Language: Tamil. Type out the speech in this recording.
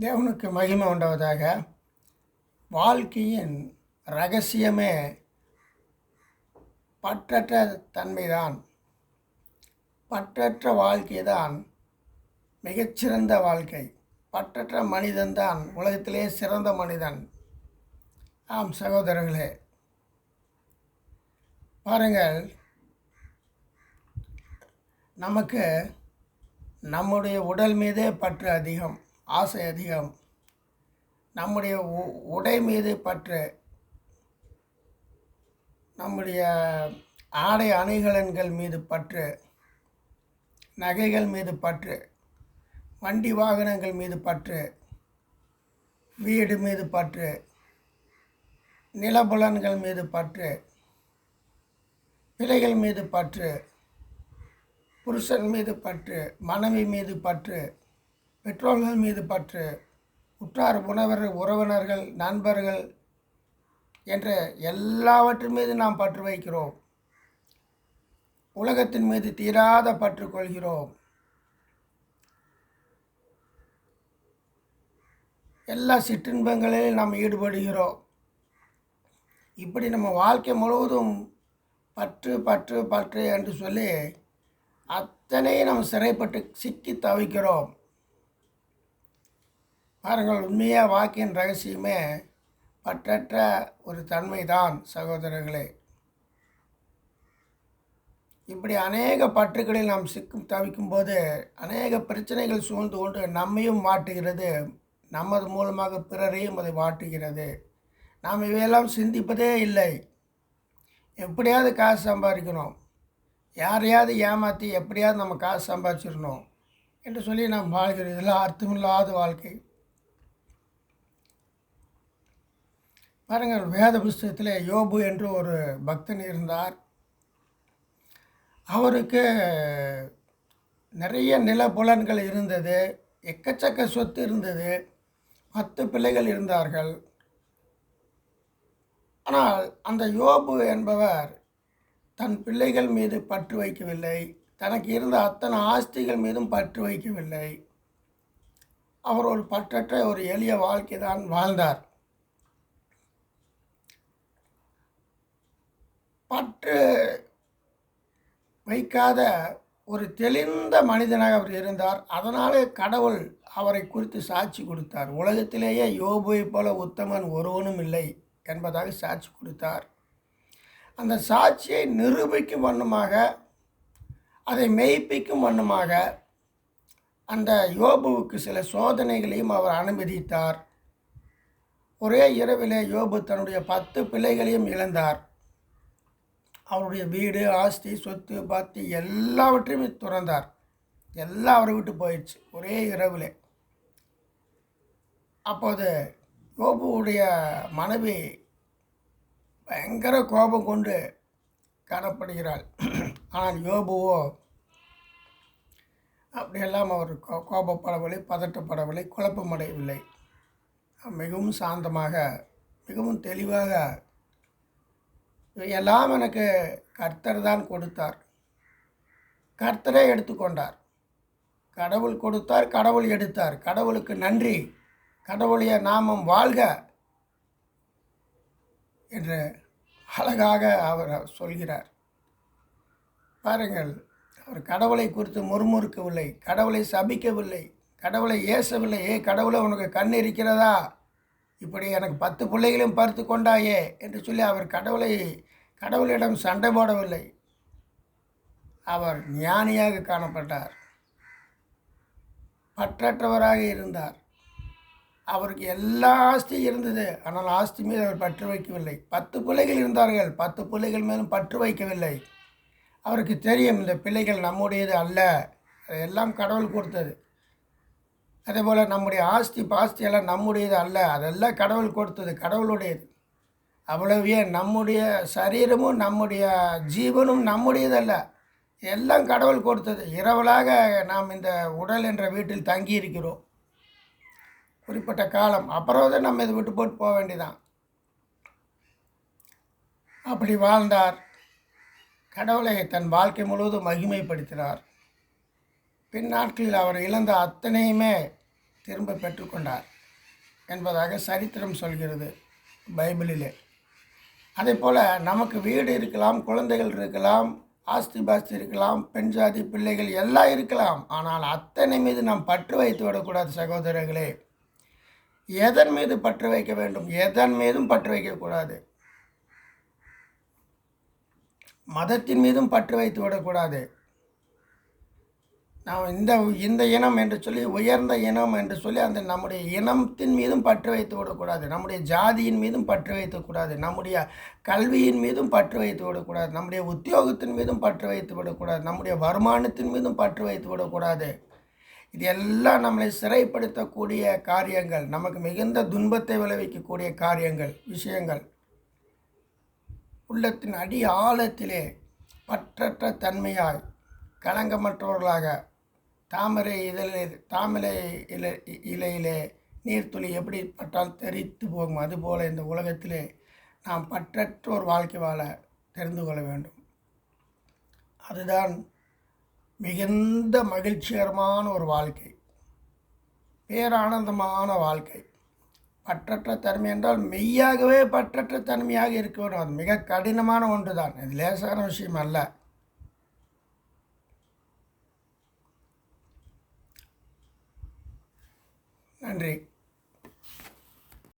தேவனுக்கு மகிமை உண்டாவதாக வாழ்க்கையின் ரகசியமே பற்றற்ற தன்மைதான். பற்றற்ற வாழ்க்கை தான் மிகச்சிறந்த வாழ்க்கை. பற்றற்ற மனிதன்தான் உலகத்திலே சிறந்த மனிதன். ஆம் சகோதரர்களே பாருங்கள் நமக்கு நம்முடைய உடல் மீதே பற்று அதிகம். ஆசை அதிகம். நம்முடைய உ- உடை மீது பற்று நம்முடைய ஆடை அணிகலன்கள் மீது பற்று நகைகள் மீது பற்று வண்டி வாகனங்கள் மீது பற்று வீடு மீது பற்று நிலபுலன்கள் மீது பற்று பிள்ளைகள் மீது பற்று புருஷன் மீது பற்று மனைவி மீது பற்று பெற்றோர்கள் மீது பற்று உற்றார் உணவர் உறவினர்கள் நண்பர்கள் என்ற எல்லாவற்றின் மீது நாம் பற்று வைக்கிறோம். உலகத்தின் மீது தீராத பற்று கொள்கிறோம். எல்லா சிற்றின்பங்களிலும் நாம் ஈடுபடுகிறோம். இப்படி நம்ம வாழ்க்கை முழுவதும் பற்று பற்று பற்று என்று சொல்லி அத்தனையும் நாம் சிறைப்பட்டு சிக்கி தவிக்கிறோம். பாருங்கள் உண்மையாக வாக்கின் ரகசியமே பற்றற்ற ஒரு தன்மைதான் சகோதரர்களே. இப்படி அநேக பற்றுகளில் நாம் சிக்கும் தவிக்கும்போது அநேக பிரச்சனைகள் சூழ்ந்து கொண்டு நம்மையும் மாட்டுகிறது நமது மூலமாக பிறரையும் அதை வாட்டுகிறது நாம் இவையெல்லாம் சிந்திப்பதே இல்லை. எப்படியாவது காசு சம்பாதிக்கணும். யாரையாவது ஏமாற்றி எப்படியாவது நம்ம காசு சம்பாதிச்சிடணும் என்று சொல்லி நாம் வாழ்கிறோம். இதெல்லாம் அர்த்தமில்லாத வாழ்க்கை. பாருங்கள் வேத புஸ்தகத்தில் யோபு என்று ஒரு பக்தன் இருந்தார். அவருக்கு நிறைய நிலப்புலன்கள் இருந்தது எக்கச்சக்க சொத்து இருந்தது பத்து பிள்ளைகள் இருந்தார்கள். ஆனால் அந்த யோபு என்பவர் தன் பிள்ளைகள் மீது பற்று வைக்கவில்லை தனக்கு இருந்த அத்தனை ஆஸ்திகள் மீதும் பற்று வைக்கவில்லை. அவர் ஒரு பற்றற்ற ஒரு எளிய வாழ்க்கை தான் வாழ்ந்தார். பற்று வைக்காத ஒரு தெளிந்த மனிதனாக அவர் இருந்தார். அதனாலே கடவுள் அவரை குறித்து சாட்சி கொடுத்தார். உலகத்திலேயே யோபுவை போல உத்தமன் ஒருவனும் இல்லை என்பதாக சாட்சி கொடுத்தார். அந்த சாட்சியை நிரூபிக்கும் வண்ணமாக அதை மெய்ப்பிக்கும் வண்ணமாக அந்த யோபுவுக்கு சில சோதனைகளையும் அவர் அனுமதித்தார். ஒரே இரவிலே யோபு தன்னுடைய பத்து பிள்ளைகளையும் இழந்தார். அவருடைய வீடு ஆஸ்தி சொத்து பாத்தி எல்லாவற்றையுமே துறந்தார். எல்லாம் அவரை விட்டு போயிடுச்சு ஒரே இரவில். அப்போது யோபுவுடைய மனைவி பயங்கர கோபம் கொண்டு காணப்படுகிறாள். ஆனால் யோபுவோ அப்படியெல்லாம் அவர் கோ கோபப்படவில்லை பதட்டப்படவில்லை குழப்பமடையவில்லை. மிகவும் சாந்தமாக மிகவும் தெளிவாக எல்லாம் எனக்கு கர்த்தர் தான் கொடுத்தார். கர்த்தரே எடுத்துக்கொண்டார். கடவுள் கொடுத்தார் கடவுள் எடுத்தார். கடவுளுக்கு நன்றி. கடவுளைய நாமம் வாழ்க என்று அழகாக அவர் சொல்கிறார். பாருங்கள் அவர் கடவுளை குறித்து முறுமுறுக்கவில்லை கடவுளை சபிக்கவில்லை கடவுளை ஏசவில்லை. ஏ கடவுளை உனக்கு கண் இருக்கிறதா? இப்படி எனக்கு பத்து பிள்ளைகளையும் பார்த்து கொண்டாயே என்று சொல்லி அவர் கடவுளை கடவுளிடம் சண்டை போடவில்லை. அவர் ஞானியாக காணப்பட்டார். பற்றற்றவராக இருந்தார். அவருக்கு எல்லா ஆஸ்தியும் இருந்தது. ஆனால் ஆஸ்தி மீது அவர் பற்று வைக்கவில்லை. பத்து பிள்ளைகள் இருந்தார்கள். பத்து பிள்ளைகள் மேலும் பற்று வைக்கவில்லை. அவருக்கு தெரியும் இந்த பிள்ளைகள் நம்முடையது அல்ல. எல்லாம் கடவுள் கொடுத்தது. அதே போல் நம்முடைய ஆஸ்தி பாஸ்தி எல்லாம் நம்முடையது அல்ல. அதெல்லாம் கடவுள் கொடுத்தது கடவுளுடையது. அவ்வளவே நம்முடைய சரீரமும் நம்முடைய ஜீவனும் நம்முடையதல்ல எல்லாம் கடவுள் கொடுத்தது. இரவலாக நாம் இந்த உடல் என்ற வீட்டில் தங்கி இருக்கிறோம் குறிப்பிட்ட காலம். அப்புறம் தான் நம்ம இதை விட்டு போட்டு போக வேண்டியதான் அப்படி வாழ்ந்தார். கடவுளை தன் வாழ்க்கை முழுவதும் மகிமைப்படுத்தினார். பின் நாட்களில் அவர் இழந்த அத்தனையுமே திரும்ப பெற்றுக்கொண்டார் என்பதாக சரித்திரம் சொல்கிறது பைபிளிலே. அதே போல் நமக்கு வீடு இருக்கலாம் குழந்தைகள் இருக்கலாம் ஆஸ்தி பாஸ்தி இருக்கலாம் பெண் ஜாதி பிள்ளைகள் எல்லாம் இருக்கலாம். ஆனால் அத்தனை மீது நாம் பற்று வைத்து விடக்கூடாது சகோதரர்களே. எதன் மீது பற்று வைக்க வேண்டும்? எதன் மீதும் பற்று வைக்கக்கூடாது. மதத்தின் மீதும் பற்று வைத்து விடக்கூடாது. நாம் இந்த இந்த இனம் என்று சொல்லி உயர்ந்த இனம் என்று சொல்லி அந்த நம்முடைய இனத்தின் மீதும் பற்று வைத்து விடக்கூடாது நம்முடைய ஜாதியின் மீதும் பற்று வைத்துக்கூடாது நம்முடைய கல்வியின் மீதும் பற்று வைத்து விடக்கூடாது நம்முடைய உத்தியோகத்தின் மீதும் பற்று வைத்து விடக்கூடாது நம்முடைய வருமானத்தின் மீதும் பற்று வைத்து விடக்கூடாது இது எல்லாம் நம்மளை சிறைப்படுத்தக்கூடிய காரியங்கள். நமக்கு மிகுந்த துன்பத்தை விளைவிக்கக்கூடிய காரியங்கள் விஷயங்கள். உள்ளத்தின் அடி ஆழத்திலே பற்றற்ற தன்மையாய் களங்கமற்றவர்களாக தாமரை இதழில் தாமரை இலை இலையிலே நீர்த்துளி எப்படி பட்டால் தெரித்து போகும்? அதுபோல் இந்த உலகத்திலே நாம் பற்றற்ற ஒரு வாழ்க்கை வாழ தெரிந்து கொள்ள வேண்டும். அதுதான் மிகுந்த மகிழ்ச்சிகரமான ஒரு வாழ்க்கை. பேரானந்தமான வாழ்க்கை. பற்றற்ற தன்மை என்றால் மெய்யாகவே பற்றற்ற தன்மையாக இருக்க வேண்டும் அது மிக கடினமான ஒன்று தான் இது லேசான விஷயம் அல்ல. நன்றி.